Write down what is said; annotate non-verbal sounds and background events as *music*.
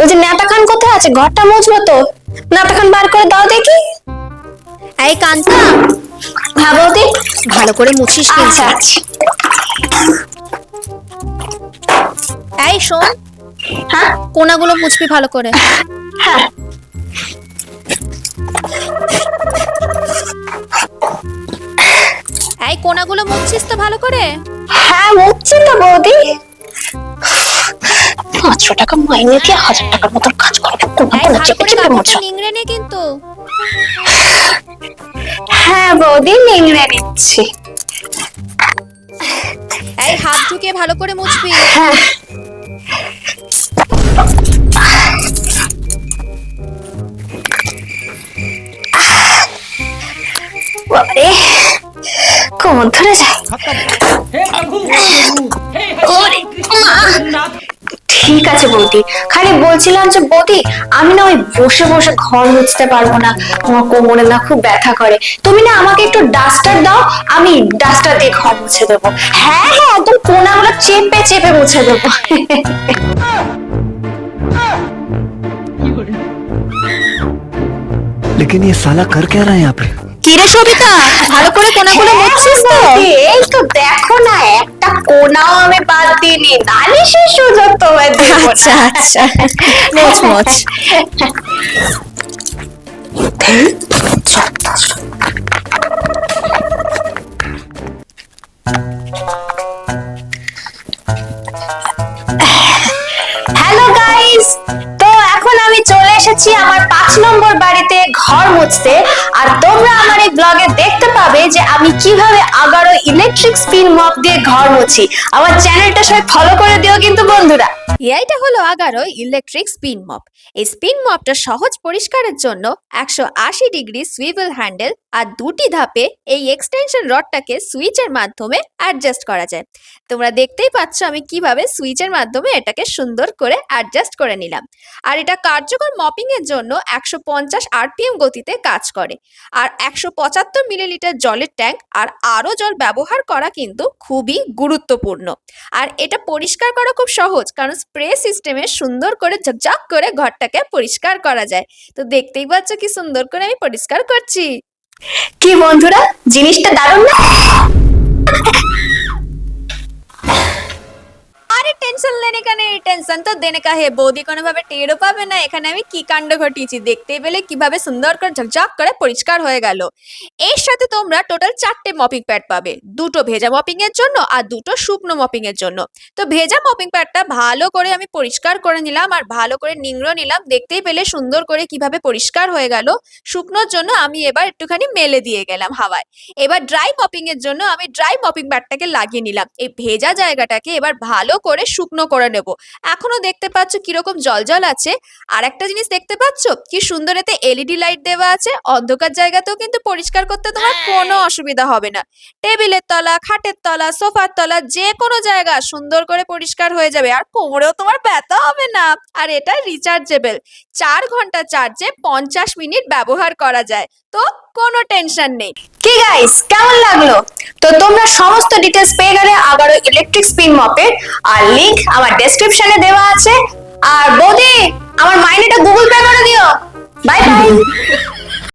বলছি নেতাখান কোথায় আছে? ঘরটা মুছবো তো। নেতাখান বার করে দাও দেখি। এই কান্তা হ্যাঁ বৌদি? ভালো করে মুছিস আচ্ছা আচ্ছা। এই শোন হ্যাঁ? কোনাগুলো মুছবি ভালো করে। হ্যাঁ। এই কোনাগুলো মুছছিস তো ভালো করে? হ্যাঁ মুছছি তো বৌদি। পাঁচশো টাকা মাইনে দিয়ে হাজার টাকার মতন কাজ করবে কোনো চেপে চেপে কাপড়টা নিংড়ে নে কিন্তু। হ্যাঁ বৌদি নিংড়ে নিচ্ছি এই হাত ঢুকে ভালো করে মুছবি। হ্যাঁ। বাবারে কোমর ধরে যায়। ঠিক আছে বৌদি খালি বলছিলাম যে বৌদি আমি না ওই বসে বসে ঘর মুছতে পারবো না আমার কোমরে না খুব ব্যথা করে তুমি না আমাকে একটু ডাস্টার দাও আমি ডাস্টার দিয়ে ঘর মুছে দেবো হ্যাঁ হ্যাঁ একদম কোনাগুলো চেপে চেপে মুছে দেবো लेकिन ये साला कर क्या रहा है यहाँ पे কি রে সবিতা ভালো করে কোনাগুলো মুছছিস তো বৌদি, এই তো দেখো না একটা কোনাও আমি বাদ তাহলে সে সুযোগ তোমায় দেবো না। আচ্ছা আচ্ছা *laughs* মোচ মোচ *laughs* এসেছি আমার পাঁচ নম্বর বাড়িতে ঘর মুছতে। আর তোমরা আমার এই ব্লগে দেখতে পাবে যে আমি কীভাবে আগারো ইলেকট্রিক স্পিন মপ দিয়ে ঘর মুছি। আমার চ্যানেলটা সবাই ফলো করে দিও কিন্তু বন্ধুরা। এইটা হলো আগারো ইলেকট্রিক স্পিন মপ এই স্পিন মপটা সহজ পরিষ্কারের জন্য একশো আশি ডিগ্রি সুইভেল হ্যান্ডেল আর দুটি ধাপে এই এক্সটেনশন রডটাকে সুইচের মাধ্যমে অ্যাডজাস্ট করা যায়। তোমরা দেখতেই পাচ্ছ আমি কীভাবে সুইচের মাধ্যমে এটাকে সুন্দর করে অ্যাডজাস্ট করে নিলাম। আর এটা কার্যকর মপিং এর জন্য একশো পঞ্চাশ আরপিএম গতিতে কাজ করে। আর একশো পঁচাত্তর মিলিলিটার জলের ট্যাঙ্ক আর আরও জল ব্যবহার করা কিন্তু খুবই গুরুত্বপূর্ণ। আর এটা পরিষ্কার করা খুব সহজ, কারণ স্প্রে সিস্টেমে সুন্দর করে ঝকঝক করে ঘরটাকে পরিষ্কার করা যায়। তো দেখতেই পাচ্ছ কি সুন্দর করে আমি পরিষ্কার করছি। কি বন্ধুরা, জিনিসটা দারুণ না? টেনশন তো দেনে কাহে বৌদি কোনো ভাবে টেরও পাবে না। এখানে আমি কি কাণ্ড ঘটিয়েছি? দেখতে পেলে কীভাবে সুন্দর করে ঝকঝক করে পরিষ্কার হয়ে গেল। এর সাথে তোমরা টোটাল চারটে মপিং প্যাড পাবে। দুটো ভেজা মপিং এর জন্য আর দুটো শুকনো মপিং এর জন্য। তো ভেজা মপিং প্যাডটা ভালো করে আমি পরিষ্কার করে নিলাম আর ভালো করে নিংড়ো নিলাম। দেখতেই পেলে সুন্দর করে কীভাবে পরিষ্কার হয়ে গেল। শুকনোর জন্য আমি এবার একটুখানি মেলে দিয়ে গেলাম হাওয়ায়। এবার ড্রাই মপিং এর জন্য আমি ড্রাই মপিং প্যাডটাকে লাগিয়ে নিলাম। এই ভেজা জায়গাটাকে এবার ভালো করে শুকনো করে নেব। এখনও দেখতে পাচ্ছ কীরকম জল জল আছে। আর একটা জিনিস দেখতে পাচ্ছ? কি সুন্দর এতে এলইডি লাইট দেওয়া আছে। অন্ধকার জায়গাতেও কিন্তু পরিষ্কার করতে তোমার কোনো অসুবিধা হবে না। টেবিলের তলা খাটের তলা সোফার তলা যে কোনো জায়গা সুন্দর করে পরিষ্কার হয়ে যাবে। আর কোমরেও তোমার ব্যথা হবে না। আর এটা রিচার্জেবল চার ঘণ্টা চার্জে পঞ্চাশ মিনিট ব্যবহার করা যায়। তো কোনো টেনশন নেই। কি গাইস কেমন লাগল? তো তোমরা সমস্ত ডিটেলস পেয়ে গেলে আবারও ইলেকট্রিক স্পিন মপের আর লিংক আমার ডেসক্রিপশনে দেওয়া আছে। আর বৌদি, আমার মাইনেটা গুগল পে করে দিও। Bye bye